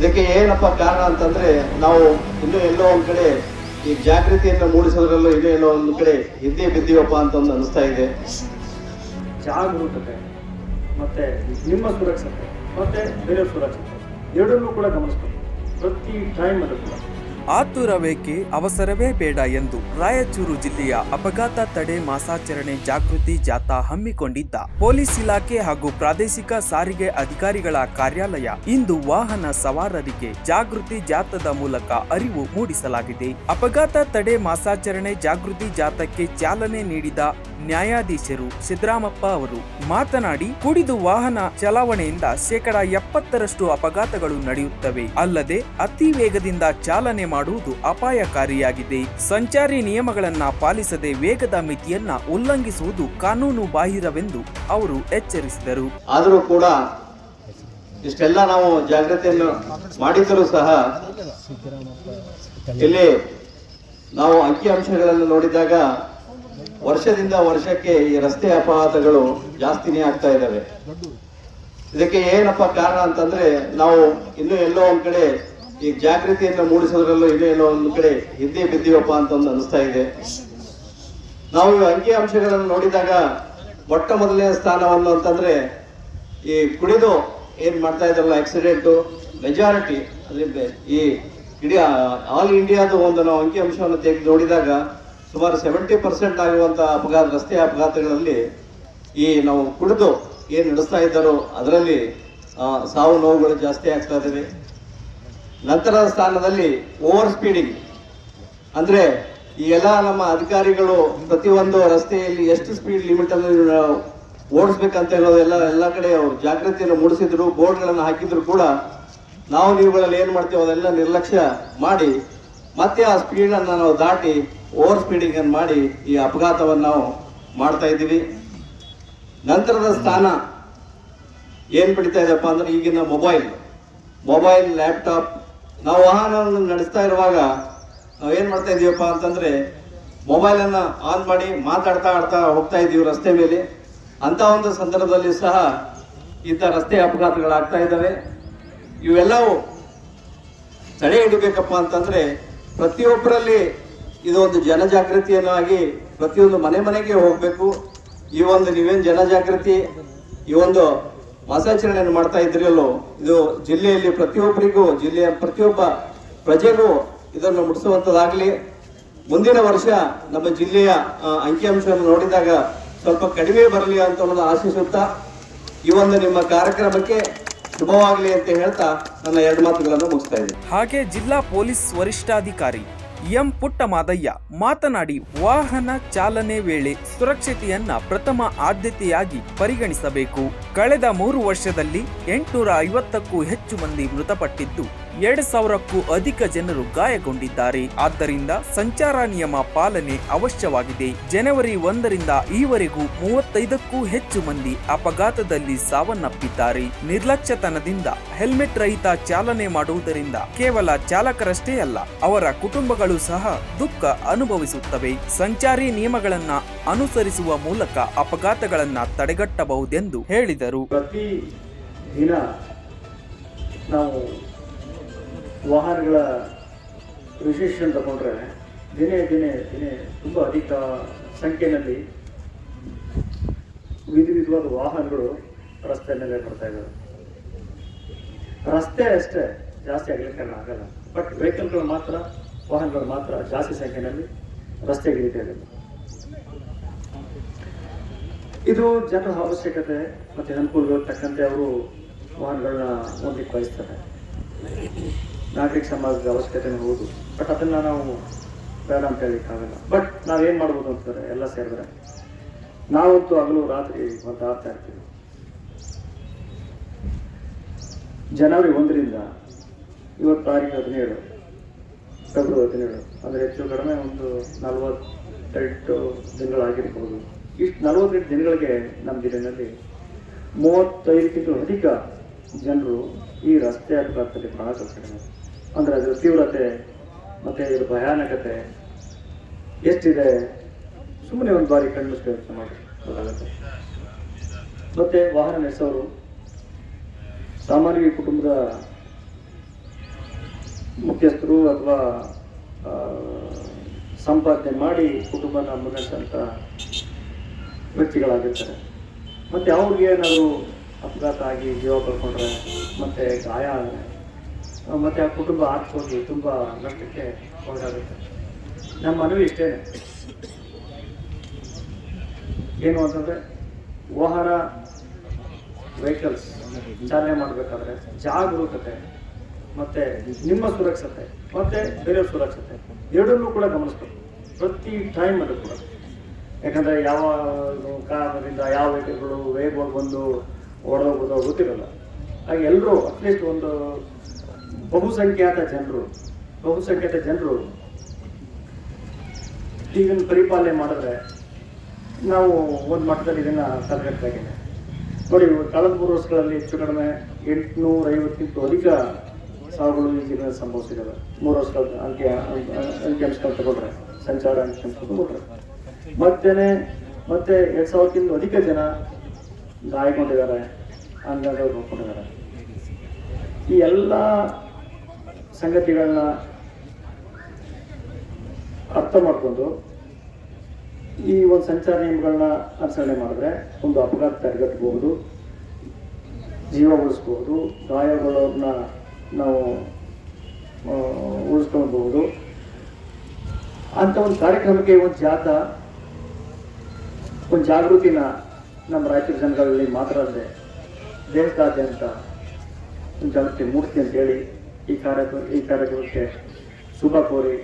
ಇದಕ್ಕೆ ಏನಪ್ಪ ಕಾರಣ ಅಂತಂದ್ರೆ ನಾವು ಇನ್ನೂ ಎಲ್ಲೋ ಒಂದ್ ಕಡೆ ಈ ಜಾಗೃತಿಯನ್ನು ಮೂಡಿಸೋದ್ರಲ್ಲೂ ಇನ್ನೂ ಎಲ್ಲೋ ಒಂದು ಕಡೆ ಹಿಂದೆ ಬಿದ್ದೀವಪ್ಪ ಅಂತ ಒಂದು ಅನಿಸ್ತಾ ಇದೆ. ಜಾಗರೂಕತೆ ಮತ್ತೆ ನಿಮ್ಮ ಸುರಕ್ಷತೆ, ಮತ್ತೆ ಬೇರೆ ಸುರಕ್ಷತೆ, ಎರಡನ್ನೂ ಕೂಡ ಗಮನಿಸ್ಬೇಕು. ಪ್ರತಿ ಟೈಮಲ್ಲೂ ಕೂಡ. ಆತುರವೇಕೆ ಅವಸರವೇ ಬೇಡ ಎಂದು ರಾಯಚೂರು ಜಿಲ್ಲೆಯ ಅಪಘಾತ ತಡೆ ಮಾಸಾಚರಣೆ ಜಾಗೃತಿ ಜಾಥಾ ಹಮ್ಮಿಕೊಂಡಿದ್ದ ಪೊಲೀಸ್ ಇಲಾಖೆ ಹಾಗೂ ಪ್ರಾದೇಶಿಕ ಸಾರಿಗೆ ಅಧಿಕಾರಿಗಳ ಕಾರ್ಯಾಲಯ ಇಂದು ವಾಹನ ಸವಾರರಿಗೆ ಜಾಗೃತಿ ಜಾಥಾದ ಮೂಲಕ ಅರಿವು ಮೂಡಿಸಲಾಗಿದೆ. ಅಪಘಾತ ತಡೆ ಮಾಸಾಚರಣೆ ಜಾಗೃತಿ ಜಾಥಾಕ್ಕೆ ಚಾಲನೆ ನೀಡಿದ ನ್ಯಾಯಾಧೀಶರು ಸಿದ್ದರಾಮಪ್ಪ ಅವರು ಮಾತನಾಡಿ, ಕುಡಿದು ವಾಹನ ಚಲಾವಣೆಯಿಂದ ಶೇಕಡ ಎಪ್ಪತ್ತರಷ್ಟು ಅಪಘಾತಗಳು ನಡೆಯುತ್ತವೆ. ಅಲ್ಲದೆ, ಅತಿ ವೇಗದಿಂದ ಚಾಲನೆ ಮಾಡುವುದು ಅಪಾಯಕಾರಿಯಾಗಿದೆ. ಸಂಚಾರಿ ನಿಯಮಗಳನ್ನ ಪಾಲಿಸದೆ ವೇಗದ ಮಿತಿಯನ್ನ ಉಲ್ಲಂಘಿಸುವುದು ಕಾನೂನು ಬಾಹಿರವೆಂದು ಅವರು ಎಚ್ಚರಿಸಿದರು. ಆದರೂ ಕೂಡ ಇಷ್ಟೆಲ್ಲ ನಾವು ಜಾಗ್ರತೆಯನ್ನು ಮಾಡಿದರೂ ಸಹ ಇಲ್ಲಿ ನಾವು ಅಂಕಿಅಂಶಗಳನ್ನು ನೋಡಿದಾಗ ವರ್ಷದಿಂದ ವರ್ಷಕ್ಕೆ ಈ ರಸ್ತೆ ಅಪಘಾತಗಳು ಜಾಸ್ತಿನೇ ಆಗ್ತಾ ಇದ್ದಾವೆ. ಇದಕ್ಕೆ ಏನಪ್ಪ ಕಾರಣ ಅಂತಂದ್ರೆ ನಾವು ಇನ್ನೂ ಎಲ್ಲೋ ಒಂದ್ ಕಡೆ ಈ ಜಾಗೃತಿಯನ್ನು ಮೂಡಿಸೋದ್ರಲ್ಲೂ ಇನ್ನೂ ಎಲ್ಲೋ ಒಂದ್ ಕಡೆ ಹಿಂದೆ ಬಿದ್ದೀವಪ್ಪ ಅಂತ ಒಂದು ಅನಿಸ್ತಾ ಇದೆ. ನಾವು ಈ ಅಂಕಿ ಅಂಶಗಳನ್ನು ನೋಡಿದಾಗ ಮೊಟ್ಟ ಮೊದಲನೇ ಸ್ಥಾನವನ್ನು ಅಂತಂದ್ರೆ ಈ ಕುಡಿದು ಏನ್ ಮಾಡ್ತಾ ಇದ್ರಲ್ಲ ಆಕ್ಸಿಡೆಂಟು ಮೆಜಾರಿಟಿ ಅಂದ್ರೆ ಈ ಇಡೀ ಆಲ್ ಇಂಡಿಯಾದ ಒಂದು ನಾವು ಅಂಕಿ ಅಂಶವನ್ನು ತೆಗೆದು ನೋಡಿದಾಗ ಸುಮಾರು ಸೆವೆಂಟಿ ಪರ್ಸೆಂಟ್ ಆಗುವಂಥ ಅಪಘಾತ, ರಸ್ತೆ ಅಪಘಾತಗಳಲ್ಲಿ ಈ ನಾವು ಕುಡಿದು ಏನು ನಡೆಸ್ತಾ ಇದ್ದಾರೋ ಅದರಲ್ಲಿ ಸಾವು ನೋವುಗಳು ಜಾಸ್ತಿ ಆಗ್ತಾ ಇದ್ದಾವೆ. ನಂತರದ ಸ್ಥಾನದಲ್ಲಿ ಓವರ್ ಸ್ಪೀಡಿಂಗ್ ಅಂದ್ರೆ ಈ ಎಲ್ಲ ನಮ್ಮ ಅಧಿಕಾರಿಗಳು ಪ್ರತಿಯೊಂದು ರಸ್ತೆಯಲ್ಲಿ ಎಷ್ಟು ಸ್ಪೀಡ್ ಲಿಮಿಟ್ ಅನ್ನು ನಾವು ಓಡಿಸ್ಬೇಕಂತ ಎಲ್ಲ ಎಲ್ಲ ಕಡೆ ಅವರು ಜಾಗೃತಿಯನ್ನು ಮೂಡಿಸಿದ್ರು, ಬೋರ್ಡ್ಗಳನ್ನು ಹಾಕಿದ್ರು ಕೂಡ ನಾವು ನೀವುಗಳಲ್ಲಿ ಏನು ಮಾಡ್ತೀವಿ ಅದೆಲ್ಲ ನಿರ್ಲಕ್ಷ್ಯ ಮಾಡಿ ಮತ್ತೆ ಆ ಸ್ಪೀಡನ್ನು ನಾವು ದಾಟಿ ಓವರ್ ಸ್ಪೀಡಿಂಗ್ ಅನ್ನು ಮಾಡಿ ಈ ಅಪಘಾತವನ್ನು ನಾವು ಮಾಡ್ತಾ ಇದ್ದೀವಿ. ನಂತರದ ಸ್ಥಾನ ಏನು ಬಿಡ್ತಾ ಇದೆಯಪ್ಪ ಅಂದರೆ ಈಗಿನ ಮೊಬೈಲ್. ಮೊಬೈಲ್, ಲ್ಯಾಪ್ಟಾಪ್, ನಾವು ವಾಹನವನ್ನು ನಡೆಸ್ತಾ ಇರುವಾಗ ನಾವು ಏನು ಮಾಡ್ತಾ ಇದ್ದೀವಪ್ಪ ಅಂತಂದರೆ ಮೊಬೈಲನ್ನು ಆನ್ ಮಾಡಿ ಮಾತಾಡ್ತಾ ಆಡ್ತಾ ಹೋಗ್ತಾ ಇದ್ದೀವಿ ರಸ್ತೆ ಮೇಲೆ. ಅಂತ ಒಂದು ಸಂದರ್ಭದಲ್ಲಿ ಸಹ ಇಂಥ ರಸ್ತೆ ಅಪಘಾತಗಳಾಗ್ತಾ ಇದ್ದಾವೆ. ಇವೆಲ್ಲವೂ ತಡೆ ಹಿಡಿಬೇಕಪ್ಪ ಅಂತಂದರೆ ಪ್ರತಿಯೊಬ್ಬರಲ್ಲಿ ಇದು ಒಂದು ಜನಜಾಗೃತಿಯನ್ನಾಗಿ ಪ್ರತಿಯೊಂದು ಮನೆ ಮನೆಗೆ ಹೋಗಬೇಕು. ಈ ಒಂದು ನೀವೇನು ಜನಜಾಗೃತಿ, ಈ ಒಂದು ಮಾಸಾಚರಣೆಯನ್ನು ಮಾಡ್ತಾ ಇದ್ರಲ್ಲೋ ಇದು ಜಿಲ್ಲೆಯಲ್ಲಿ ಪ್ರತಿಯೊಬ್ಬರಿಗೂ, ಜಿಲ್ಲೆಯ ಪ್ರತಿಯೊಬ್ಬ ಪ್ರಜೆಗೂ ಇದನ್ನು ಮುಟ್ಟಿಸುವಂಥದ್ದಾಗಲಿ ಮುಂದಿನ ವರ್ಷ ನಮ್ಮ ಜಿಲ್ಲೆಯ ಅಂಕಿಅಂಶವನ್ನು ನೋಡಿದಾಗ ಸ್ವಲ್ಪ ಕಡಿಮೆ ಬರಲಿ ಅಂತ ಅನ್ನೋದು ಆಶಿಸುತ್ತಾ ಈ ಒಂದು ನಿಮ್ಮ ಕಾರ್ಯಕ್ರಮಕ್ಕೆ ಶುಭವಾಗಲಿ ಅಂತ ಹೇಳ್ತಾ ನನ್ನ ಎರಡು ಮಾತುಗಳನ್ನು ಮುಗಿಸ್ತಾ ಇದ್ದೀನಿ. ಹಾಗೆ ಜಿಲ್ಲಾ ಪೊಲೀಸ್ ವರಿಷ್ಠಾಧಿಕಾರಿ ಎಂ ಪುಟ್ಟಮಾದಯ್ಯ ಮಾತನಾಡಿ ವಾಹನ ಚಾಲನೆ ವೇಳೆ ಸುರಕ್ಷತೆಯನ್ನ ಪ್ರಥಮ ಆದ್ಯತೆಯಾಗಿ ಪರಿಗಣಿಸಬೇಕು. ಕಳೆದ ಮೂರು ವರ್ಷದಲ್ಲಿ ಎಂಟುನೂರ ಐವತ್ತಕ್ಕೂ ಹೆಚ್ಚು ಮಂದಿ ಮೃತಪಟ್ಟಿದ್ದು. ಎರಡು ಸಾವಿರಕ್ಕೂ ಅಧಿಕ ಜನರು ಗಾಯಗೊಂಡಿದ್ದಾರೆ. ಆದ್ದರಿಂದ ಸಂಚಾರ ನಿಯಮ ಪಾಲನೆ ಅವಶ್ಯವಾಗಿದೆ. ಜನವರಿ ಒಂದರಿಂದ ಈವರೆಗೂ ಮೂವತ್ತೈದಕ್ಕೂ ಹೆಚ್ಚು ಮಂದಿ ಅಪಘಾತದಲ್ಲಿ ಸಾವನ್ನಪ್ಪಿದ್ದಾರೆ. ನಿರ್ಲಕ್ಷ್ಯತನದಿಂದ ಹೆಲ್ಮೆಟ್ ರಹಿತ ಚಾಲನೆ ಮಾಡುವುದರಿಂದ ಕೇವಲ ಚಾಲಕರಷ್ಟೇ ಅಲ್ಲ, ಅವರ ಕುಟುಂಬಗಳು ಸಹ ದುಃಖ ಅನುಭವಿಸುತ್ತವೆ. ಸಂಚಾರಿ ನಿಯಮಗಳನ್ನ ಅನುಸರಿಸುವ ಮೂಲಕ ಅಪಘಾತಗಳನ್ನ ತಡೆಗಟ್ಟಬಹುದೆಂದು ಹೇಳಿದರು. ಪ್ರತಿ ದಿನ ನಾವು ವಾಹನಗಳ ರಿಜಿಸ್ಟ್ರೇಷನ್ ತಗೊಂಡ್ರೆ ದಿನೇ ದಿನೇ ದಿನೇ ತುಂಬ ಅಧಿಕ ಸಂಖ್ಯೆಯಲ್ಲಿ ವಿಧ ವಿಧವಾದ ವಾಹನಗಳು ರಸ್ತೆ ಮೇಲೆ ಬರ್ತಾ ಇದ್ದಾವೆ. ರಸ್ತೆ ಅಷ್ಟೇ ಜಾಸ್ತಿ ಆಗ್ಲಿಕ್ಕೆ ಆಗಲ್ಲ. ಬಟ್ ವೆಹಿಕಲ್ಗಳು ಮಾತ್ರ, ವಾಹನಗಳು ಮಾತ್ರ ಜಾಸ್ತಿ ಸಂಖ್ಯೆಯಲ್ಲಿ ರಸ್ತೆ ಇಳಿತಾ ಇದ್ದಾವೆ. ಇದು ಜನರ ಅವಶ್ಯಕತೆ ಮತ್ತು ಅನುಕೂಲಗಳು ತಕ್ಕಂತೆ ಅವರು ವಾಹನಗಳನ್ನ ಹೊಂದಿಕ್ಕೆ ಬಯಸ್ತಾರೆ. ನಾಗರಿಕ ಸಮಾಜದ ಅವಶ್ಯಕತೆ ಹೌದು. ಬಟ್ ಅದನ್ನ ನಾವು ಬೇಡ ಅಂತ ಹೇಳಿಕ್ಕಾಗಲ್ಲ ಬಟ್ ನಾವೇನು ಮಾಡ್ಬೋದು ಅಂತಾರೆ, ಎಲ್ಲ ಸೇರಿದ್ರೆ. ನಾವಂತೂ ಹಗಲು ರಾತ್ರಿ ಒಂದು ಆಡ್ತಾ ಇರ್ತೀವಿ. ಜನವರಿ ಒಂದರಿಂದ ಇವತ್ತು ತಾರೀಕು ಹದಿನೇಳು, ಫೆಬ್ರವರಿ ಹದಿನೇಳು. ಅಂದರೆ ಹೆಚ್ಚು ಕಡಿಮೆ ಒಂದು ನಲವತ್ತೆಂಟು ದಿನಗಳಾಗಿರ್ಬೋದು ಇಷ್ಟು ನಲವತ್ತೆಂಟು ದಿನಗಳಿಗೆ ನಮ್ಮ ಜಿಲ್ಲೆಯಲ್ಲಿ ಮೂವತ್ತೈದಕ್ಕಿಂತ ಅಧಿಕ ಜನರು ಈ ರಸ್ತೆ ಅಪಘಾತದಲ್ಲಿ ಪ್ರಾಣ ಕಳ್ಕೊಂಡಿದ್ದಾರೆ ಅಂದರೆ ಅದರ ತೀವ್ರತೆ ಮತ್ತು ಇದರ ಭಯಾನಕತೆ ಎಷ್ಟಿದೆ? ಸುಮ್ಮನೆ ಒಂದು ಬಾರಿ ಕಣ್ಣು ಇರುತ್ತೆ ಮಾಡಿ. ಮತ್ತು ವಾಹನ ನಡೆಸೋರು ಸಾಮಾನ್ಯ ಕುಟುಂಬದ ಮುಖ್ಯಸ್ಥರು ಅಥವಾ ಸಂಪಾದನೆ ಮಾಡಿ ಕುಟುಂಬನ ಮುನ್ನಡೆಸಂಥ ವ್ಯಕ್ತಿಗಳಾಗಿರ್ತಾರೆ. ಮತ್ತು ಅವ್ರಿಗೆ ಏನಾದರೂ ಅಪಘಾತ ಆಗಿ ಜೀವ ಕಳ್ಕೊಂಡ್ರೆ ಮತ್ತು ಗಾಯ ಆದರೆ ಮತ್ತು ಆ ಕುಟುಂಬ ಆರ್ಥವಾಗಿ ತುಂಬ ನಷ್ಟಕ್ಕೆ ಒಳಗಾಗುತ್ತೆ. ನಮ್ಮ ಮನವಿ ಇಷ್ಟೇ. ಏನು ಅಂತಂದರೆ ವಾಹನ ವೆಹಿಕಲ್ಸ್ ಚಾಲನೆ ಮಾಡಬೇಕಾದ್ರೆ ಜಾಗರೂಕತೆ, ಮತ್ತು ನಿಮ್ಮ ಸುರಕ್ಷತೆ, ಮತ್ತು ಬೇರೆಯವ್ರ ಸುರಕ್ಷತೆ ಎರಡನ್ನೂ ಕೂಡ ಗಮನಿಸ್ಬೇಕು. ಪ್ರತಿ ಟೈಮಲ್ಲೂ ಕೂಡ. ಯಾಕಂದರೆ ಯಾವ ಕಾರಣದಿಂದ ಯಾವ ವೆಹಿಕಲ್ಗಳು ವೇಗವಾಗಿ ಬಂದು ಓಡೋಗೋದು ಗೊತ್ತಿರಲ್ಲ. ಹಾಗೆ ಎಲ್ಲರೂ ಅಟ್ಲೀಸ್ಟ್ ಒಂದು ಬಹುಸಂಖ್ಯಾತ ಜನರು ಬಹುಸಂಖ್ಯಾತ ಜನರು ಇದನ್ನು ಪರಿಪಾಲನೆ ಮಾಡಿದ್ರೆ ನಾವು ಒಂದು ಮಟ್ಟದಲ್ಲಿ ಇದನ್ನು ತಡೆಗಟ್ಟಲಾಗಿದೆ ನೋಡಿ ಕಳೆದ ಮೂರು ವರ್ಷಗಳಲ್ಲಿ ಹೆಚ್ಚು ಕಡಿಮೆ ಎಂಟುನೂರ ಐವತ್ತಕ್ಕಿಂತ ಅಧಿಕ ಸಾವುಗಳು ಈ ಜಿಲ್ಲೆಯಲ್ಲಿ ಸಂಭವಿಸಿದ್ದಾವೆ ಮೂರು ವರ್ಷಗಳ ಅಂಕಿ ಅಂಶಗಳು ತಗೊಂಡ್ರೆ, ಸಂಚಾರ ಅಂಕಿಅಂಶ ತಗೊಂಡ್ರೆ. ಮತ್ತೇನೆ, ಮತ್ತೆ ಎರಡು ಸಾವಿರಕ್ಕಿಂತ ಅಧಿಕ ಜನ ಗಾಯಗೊಂಡಿದ್ದಾರೆ ಅಂಗಗಳು ನೋಡ್ಕೊಂಡಿದ್ದಾರೆ. ಈ ಎಲ್ಲ ಸಂಗತಿಗಳನ್ನ ಅರ್ಥ ಮಾಡಿಕೊಂಡು ಈ ಒಂದು ಸಂಚಾರ ನಿಯಮಗಳನ್ನ ಅನುಸರಣೆ ಮಾಡಿದ್ರೆ ಒಂದು ಅಪಘಾತ ತಡೆಗಟ್ಟಬಹುದು, ಜೀವ ಉಳಿಸ್ಬೋದು ಗಾಯಗಳನ್ನ ನಾವು ಉಳಿಸ್ಕೊಳ್ಬಹುದು. ಅಂತ ಒಂದು ಕಾರ್ಯಕ್ರಮಕ್ಕೆ ಒಂದು ಜಾತ ಒಂದು ಜಾಗೃತಿನ ನಮ್ಮ ರಾಯಚೂರು ಜನಗಳಲ್ಲಿ ಮಾತ್ರ ಅಲ್ಲದೆ ದೇಶದಾದ್ಯಂತ जगते मूर्ति हैं एक इकारा को इकारा को सुबह पूरे